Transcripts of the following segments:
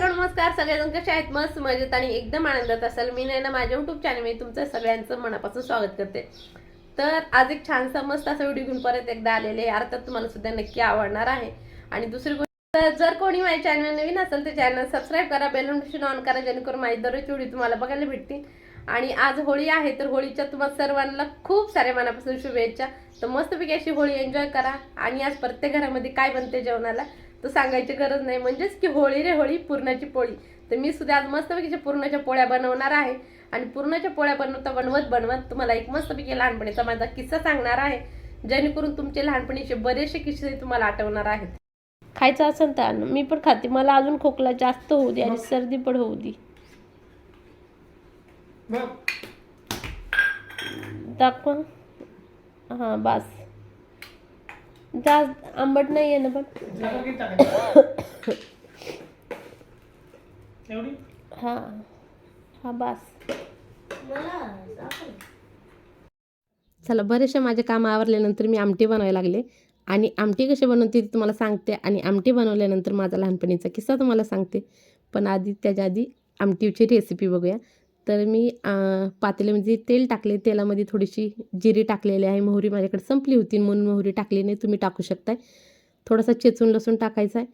Hello नमस्कार सगळेजण कसे आहेत? मस्त मजेत आणि एकदम आनंदात असाल. मी नाही ना माझ्या युट्यूब चॅनलमध्ये तुमचं सगळ्यांचं मनापासून स्वागत करते. तर आज एक छानसा मस्त असा व्हिडिओ घेऊन परत एकदा आलेले आहे. अर्थात तुम्हाला सुद्धा नक्की आवडणार आहे. आणि दुसरी गोष्ट जर कोणी माझ्या चॅनल नवीन असेल तर चॅनल सबस्क्राईब करा बेल नोटिफिकेशन ऑन करा जेणेकरून माझी दररोज व्हिडिओ तुम्हाला बघायला भेटतील. आणि आज होळी आहे तर होळीच्या तुम्हाला सर्वांना खूप साऱ्या मनापासून शुभेच्छा. तर मस्तपैकी अशी होळी एन्जॉय करा. आणि आज प्रत्येक घरामध्ये काय बनते जेवणाला? तर सांगायची गरज नाही. म्हणजेच की होळी रे होळी पुरणाची पोळी. तर मी सुद्धा आज मस्तपैकी पुरणाच्या पोळ्या बनवणार आहे. आणि पुरणाच्या पोळ्या बनवता बनवत बनवत तुम्हाला एक मस्तपैकी लहानपणीचा माझा किस्सा सांगणार आहे. जेणेकरून तुमचे लहानपणीचे बरेचसे किस्से तुम्हाला आठवणार आहेत. खायचं असेल तर. मी पण खाते. मला अजून खोकला जास्त होऊ दे आणि सर्दी पण होऊ दे. दाखवा. हां बस. जास्त आंबट नाही आहे ना पण. हां. हां बस. चला बरेचसे माझे काम आवरल्यानंतर मी आमटी बनवायला लागले. आणि आमटी कशी बनवते ती तुम्हाला सांगते. आणि आमटी बनवल्यानंतर माझा लहानपणीचा किस्सा तुम्हाला सांगते. पण आधी त्याच्या आधी आमटीची रेसिपी बघूया. तर मी पातेल्यामध्ये तेल टाकले तेलामध्ये थोडीशी जिरी टाकलेली आहे. मोहरी माझ्याकडे संपली होती म्हणून मोहरी टाकली नाही. तुम्ही टाकू शकताय. थोडासा चेचून लसूण टाकायचा आहे.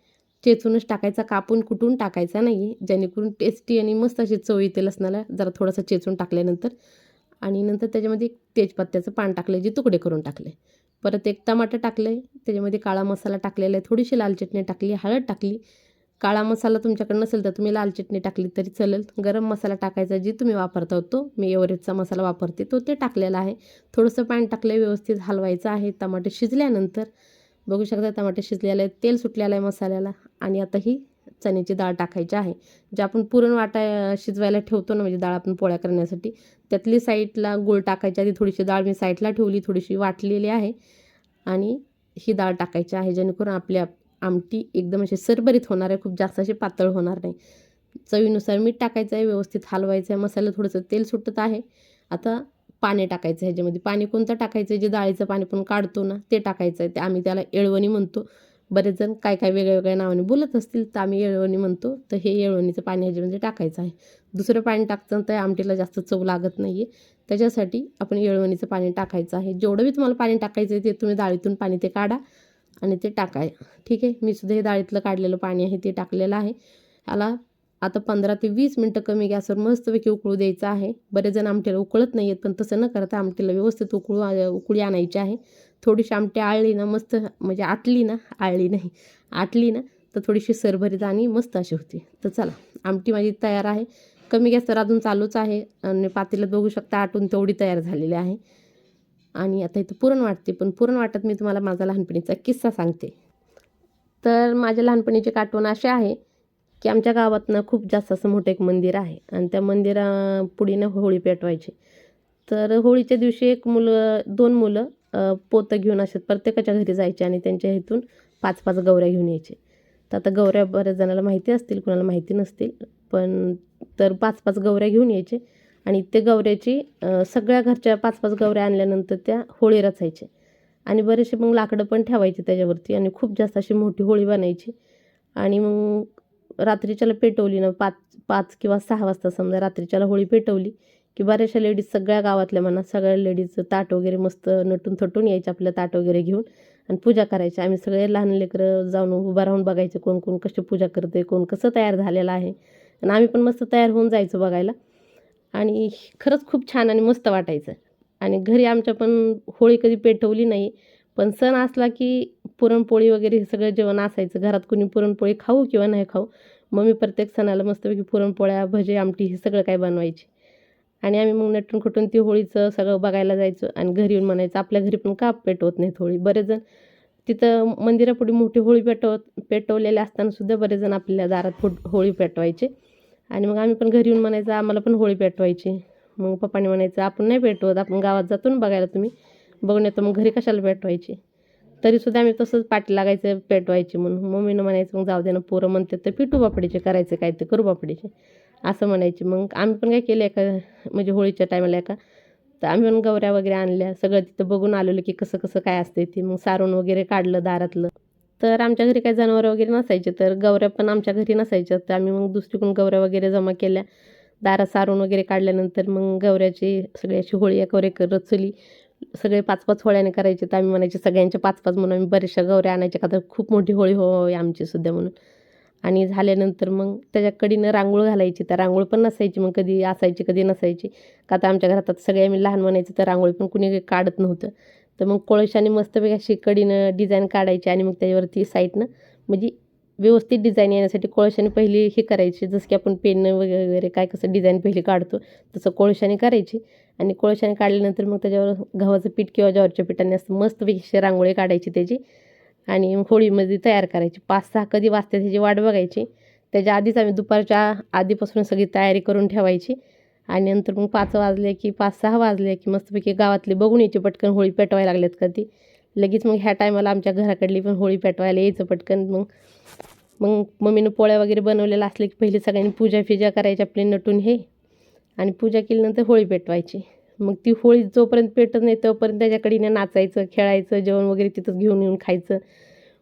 चेचूनच टाकायचा. कापून कुटून टाकायचा नाही. जेणेकरून टेस्टी आणि मस्त अशी चव येते लसणाला. जरा थोडासा चेचून टाकल्यानंतर आणि नंतर त्याच्यामध्ये एक तेजपत्त्याचं पान टाकलं जे तुकडे करून टाकले परत एक टमाटर टाकलं आहे त्याच्यामध्ये काळा मसाला टाकलेला आहे. थोडीशी लाल चटणी टाकली हळद टाकली. काळा मसाला तुमच्याकडे नसेल तर तुम्ही लाल चटणी टाकली तरी चालेल. गरम मसाला टाकायचा जी तुम्ही वापरता तो मी एव्हरेजचा मसाला वापरते तो ते टाकलेला आहे. थोडंसं पाणी टाकलं व्यवस्थित हलवायचं आहे. टमाटे शिजल्यानंतर बघू शकता टमाटे शिजलेलं आहे तेल सुटलेलं आहे मसाल्याला. आणि आता ही चण्याची डाळ टाकायची आहे जे आपण पुरण वाटा शिजवायला ठेवतो ना म्हणजे डाळ आपण पोळ्या करण्यासाठी त्यातली साईडला गोळ टाकायची आधी थोडीशी डाळ मी साईडला ठेवली थोडीशी वाटलेली आहे. आणि ही डाळ टाकायची आहे जेणेकरून आपल्या आमटी एकदम अशी सरभरीत होणार आहे खूप जास्त असे पातळ होणार नाही. चवीनुसार मीठ टाकायचं आहे व्यवस्थित हलवायचं आहे मसाला थोडंसं तेल सुटत आहे. आता पाणी टाकायचं आहे ह्याच्यामध्ये. पाणी कोणतं टाकायचं आहे? जे डाळीचं पाणी पण काढतो ना ते टाकायचं आहे. ते आम्ही त्याला येळवणी म्हणतो. बरेच जण काय काय वेगळ्या वेगळ्या नावाने बोलत असतील तर आम्ही येळवणी म्हणतो. तर हे येळवणीचं पाणी ह्याच्यामध्ये टाकायचं आहे. दुसरं पाणी टाकतं तर आमटीला जास्त चव लागत नाही आहे त्याच्यासाठी आपण येळवणीचं पाणी टाकायचं आहे. जेवढं बी तुम्हाला पाणी टाकायचं आहे ते तुम्ही डाळीतून पाणी ते काढा. आणि ते टाकाय. ठीक आहे? मी सुद्धा हे डाळीतलं काढलेलं पाणी आहे ते टाकलेलं आहे. याला आता पंधरा ते वीस मिनटं कमी गॅसवर मस्तपैकी उकळू द्यायचं आहे. बरेच जण आमटीला उकळत नाही आहेत पण तसं न करता आमटीला व्यवस्थित उकळू उकळी आणायची आहे. थोडीशी आमटी आळली ना मस्त म्हणजे आटली ना आळली नाही आटली ना तर थोडीशी सरभरीत आणि मस्त अशी होती. तर चला आमटी माझी तयार आहे. कमी गॅसवर अजून चालूच आहे. आणि पातेल्यात बघू शकता आटून तेवढी तयार झालेली आहे. आणि आता इथं पुरण वाटते पण पुरण वाटत मी तुम्हाला माझा लहानपणीचा किस्सा सांगते. तर माझ्या लहानपणीची आठवण अशी आहे की आमच्या गावातनं खूप जास्त असं मोठं एक मंदिर आहे आणि त्या मंदिरा पुढीनं होळी पेटवायची. तर होळीच्या दिवशी एक मुलं दोन मुलं पोतं घेऊन असे प्रत्येकाच्या घरी जायचे आणि त्यांच्या इथून पाच पाच गौऱ्या घेऊन यायचे. तर आता गौऱ्या बऱ्याच जणाला माहिती असतील कुणाला माहिती नसतील पण तर पाच पाच गौऱ्या घेऊन यायचे. आणि ते गवऱ्याची सगळ्या घरच्या पाच पाच गवऱ्या आणल्यानंतर त्या होळी रचायचे. आणि बरेचसे मग लाकडं पण ठेवायचे त्याच्यावरती आणि खूप जास्त अशी मोठी होळी बनायची. आणि मग रात्रीच्याला पेटवली ना पाच पाच किंवा सहा वाजता समजा रात्रीच्याला होळी पेटवली की बऱ्याचशा लेडीज सगळ्या गावातल्या म्हणा सगळ्या लेडीज ताट वगैरे मस्त नटून थटून यायचे आपलं ताट वगैरे घेऊन आणि पूजा करायची. आम्ही सगळे लहान लेकरं जाऊन उभं राहून बघायचं कोण कोण कशी पूजा करते कोण कसं तयार झालेलं आहे. आणि आम्ही पण मस्त तयार होऊन जायचो बघायला. आणि खरंच खूप छान आणि मस्त वाटायचं. आणि घरी आमच्या पण होळी कधी पेटवली नाही पण सण असला की पुरणपोळी वगैरे हे सगळं जेवण असायचं. घरात कुणी पुरणपोळी खाऊ किंवा नाही खाऊ मग मी प्रत्येक सणाला मस्तपैकी पुरणपोळ्या भजे आमटी हे सगळं काय बनवायची. आणि आम्ही मग नटून खुटून ती होळीचं सगळं बघायला जायचं आणि घरी येऊन म्हणायचं आपल्या घरी पण का पेटवत नाहीत होळी? बरेच जण तिथं मंदिरापुढे मोठी होळी पेटवत पेटवलेले असताना सुद्धा बरेच जण आपल्या दारात फुट होळी पेटवायचे. आणि मग आम्ही पण घरी येऊन म्हणायचं आम्हाला पण होळी पेटवायची. मग पप्पाने म्हणायचं आपण नाही पेटवत आपण गावात जातो ना बघायला तुम्ही. बघून येतो मग घरी कशाला पेटवायची? तरीसुद्धा आम्ही तसंच पाठी लागायचं पेटवायची म्हणून. मम्मीनं म्हणायचं मग जाऊ दे ना पोरं म्हणते तर पिटू बापडीचे करायचं काय ते करू बापडीचे असं म्हणायची. मग आम्ही पण काय केलं एका म्हणजे होळीच्या टायमाला एका तर आम्ही पण गौऱ्या वगैरे आणल्या. सगळं तिथं बघून आलेलं की कसं कसं काय असते ते. मग सारून वगैरे काढलं दारातलं. तर आमच्या घरी काही जनावरं वगैरे नसायचे तर गवऱ्या पण आमच्या घरी नसायच्या. तर आम्ही मग दुसरीकडून गवऱ्या वगैरे जमा केल्या. दारा सारून वगैरे काढल्यानंतर मग गवऱ्याची सगळ्याची अशी होळी एकावर एक रचली. सगळे पाच पाच होळ्याने करायचे. तर आम्ही म्हणायचे सगळ्यांचे पाच पाच म्हणून आम्ही बऱ्याचशा गवऱ्या आणायच्या का तर खूप मोठी होळी हो आमची सुद्धा म्हणून. आणि झाल्यानंतर मग त्याच्या कडीनं रांगोळ घालायची. तर रांगोळ पण नसायची मग कधी असायची कधी नसायची. का तर आमच्या घरात सगळे आम्ही लहान म्हणायचं तर रांगोळी पण कुणी काढत नव्हतं. तर मग कोळशाने मस्तपैकी अशी कडीनं डिझाईन काढायची आणि मग त्याच्यावरती साईडनं म्हणजे व्यवस्थित डिझाईन येण्यासाठी कोळशाने पहिली हे करायची. जसं की आपण पेन वगैरे काय कसं डिझाईन पहिली काढतो तसं कोळशाने करायची. आणि कोळशाने काढल्यानंतर मग त्याच्यावर गव्हाचं पीठ किंवा ज्वारीच्या पिठाने असं मस्तपैकी अशी रांगोळी काढायची त्याची. आणि मग होळीमध्ये तयार करायची. पाच सहा कधी वाजते त्याची वाट बघायची. त्याच्या आधीच आम्ही दुपारच्या आधीपासून सगळी तयारी करून ठेवायची. आणि नंतर मग पाच वाजले की पाच सहा वाजले की मस्तपैकी गावातले बघून यायची पटकन होळी पेटवायला लागल्यात का ती. लगेच मग ह्या टायमाला आमच्या घराकडली पण होळी पेटवायला यायचं पटकन. मग मग मम्मीनं पोळ्या वगैरे बनवलेल्या असले की पहिले सगळ्यांनी पूजा फिजा करायची आपली नटून हे. आणि पूजा केल्यानंतर होळी पेटवायची. मग ती होळी जोपर्यंत पेटत नाही तोपर्यंत त्याच्याकडीनं नाचायचं खेळायचं जेवण वगैरे तिथंच घेऊन येऊन खायचं.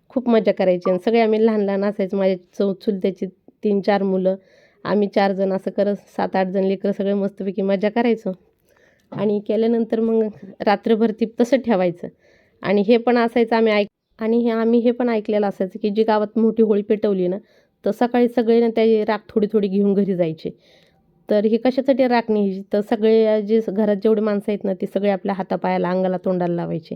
खूप मजा करायची. आणि सगळे आम्ही लहान लहान असायचं. माझ्या चौ चुलत्याची तीन चार मुलं. आम्ही चार जण असं करत सात आठ जण लेकरं सगळे मस्तपैकी मजा करायचो. आणि केल्यानंतर मग रात्रभर ती तसं ठेवायचं. आणि हे पण असायचं आम्ही ऐक आणि हे आम्ही हे पण ऐकलेलं असायचं की जी गावात मोठी होळी पेटवली ना तर सकाळी सगळे ना त्या राख थोडी थोडी घेऊन घरी जायचे. तर हे कशासाठी राख न्यायची? तर सगळे जे घरात जेवढे माणसं आहेत ना ते सगळे आपल्या हातापायाला अंगाला तोंडाला लावायचे.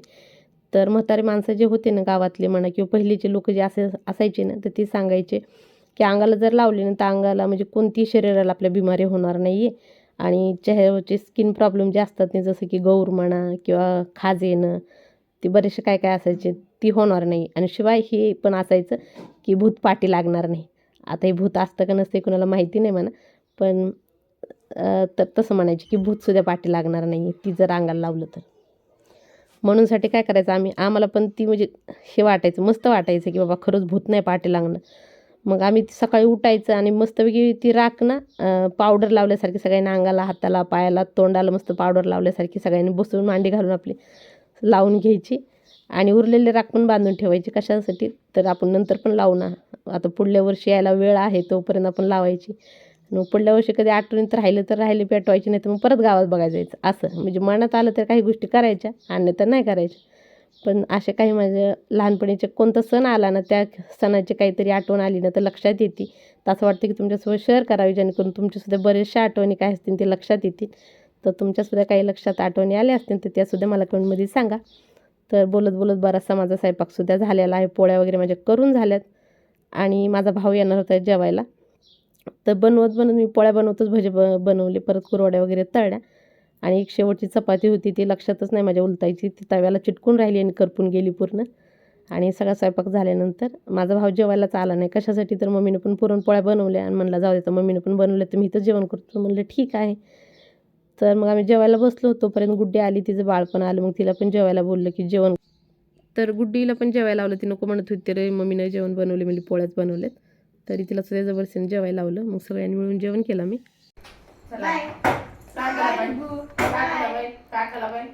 तर म्हातारे माणसं जे होते ना गावातले म्हणा किंवा पहिलेचे लोक जे असे असायचे ना तर ते सांगायचे की अंगाला जर लावली ना तर अंगाला म्हणजे कोणतीही शरीराला आपल्या बिमारी होणार नाही आहे आणि चेहऱ्यावरचे स्किन प्रॉब्लेम जे असतात ना जसं की गौर म्हणा किंवा खाज येणं ते बरेचसे काय काय असायचे ती होणार नाही. आणि शिवाय हे पण असायचं की भूत पाठी लागणार नाही. आता हे भूत असतं का नसतं कुणाला माहिती नाही म्हणा. पण तर तसं म्हणायचे की भूतसुद्धा पाठी लागणार नाही ती जर अंगाला लावलं तर. म्हणूनसाठी काय करायचं आम्ही आम्हाला पण ती म्हणजे हे वाटायचं मस्त वाटायचं की बाबा खरंच भूत नाही पाठी लागणं मग आम्ही सकाळी उठायचं आणि मस्तपैकी ती राख ना पावडर लावल्यासारखी सगळ्यांना अंगाला हाताला पायाला तोंडाला मस्त पावडर लावल्यासारखी सगळ्यांनी बसून मांडी घालून आपली लावून घ्यायची. आणि उरलेले राख पण बांधून ठेवायची कशासाठी? तर आपण नंतर पण लावू ना. आता पुढल्या वर्षी यायला वेळ आहे तोपर्यंत आपण लावायची. मग पुढल्या वर्षी कधी आठवणीत राहिलं तर राहिले पेटवायची नाही तर मग परत गावात बघायला जायचं. असं. म्हणजे मनात आलं तर काही गोष्टी करायच्या आणि तर नाही करायच्या. पण असे काही माझ्या लहानपणीचे कोणता सण आला ना त्या सणाची काहीतरी आठवण आली ना तर लक्षात येते. तर असं वाटतं की तुमच्यासोबत शेअर करावी जेणेकरून तुमच्यासुद्धा बरेचशा आठवणी काय असतील ते लक्षात येतील. तर तुमच्यासुद्धा काही लक्षात आठवणी आल्या असतील तर त्यासुद्धा मला कमेंटमध्ये सांगा. तर बोलत बोलत बराचसा माझा स्वयंपाकसुद्धा झालेला आहे पोळ्या वगैरे माझ्या करून झाल्यात आणि माझा भाऊ येणार होता जेवायला. तर बनवत बनवत मी पोळ्या बनवतच भजे ब बनवले परत कुरवड्या वगैरे तळल्या. आणि एक शेवटची चपाती होती ती लक्षातच नाही माझ्या उलतायची. ती तव्याला चिटकून राहिली आणि करपून गेली पूर्ण. आणि सगळा स्वयंपाक झाल्यानंतर माझा भाव जेवायलाच आला नाही. कशासाठी तर मम्मीनं पण पुरणपोळ्या बनवल्या आणि म्हणलं जाऊ दे तर मम्मीनं पण बनवल्या तर मी तर जेवण करतो. म्हणलं ठीक आहे. तर मग आम्ही जेवायला बसलो तोपर्यंत गुड्डी आली तिचं बाळ पण आलं. मग तिला पण जेवायला बोललं की जेवण तर गुड्डीला पण जेवायला लावलं. ती नको म्हणत होती रे मम्मीनं जेवण बनवले म्हणजे पोळ्याच बनवल्यात. तरी तिला सुद्धा जबरदस्तीने जेवायला लावलं. मग सगळ्यांनी मिळून जेवण केलं मी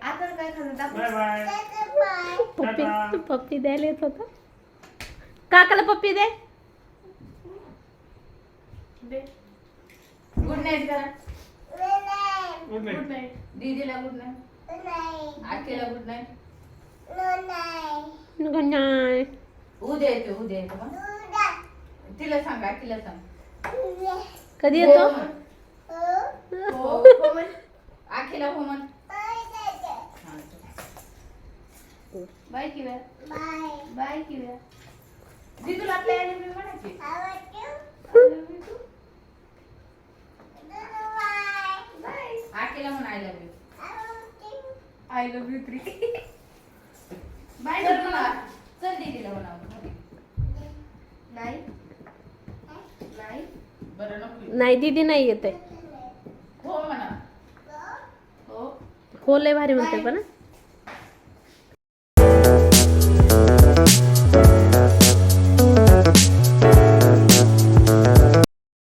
आपण काय खाल्लं दाखव. बाय बाय पप्पी पप्पी द्यायला येत होता काकाला पप्पी दे गुड नाईट करा गुड गुड नाईट नाईट दीदीला गुड नाईट आकेला गुड नाईट नाही उद्या येते उद्या येते तिला सांग आकीला सांग कधी येतो हो हो म्हण. आखीला हो बाय किव्या. बाय किव्या. दीदूला आपल्या आईला मी म्हण I love you I love you bye चल नाही. नाही. बरं नको. नाही दीदी नाही येते हो लय भारी म्हणते पण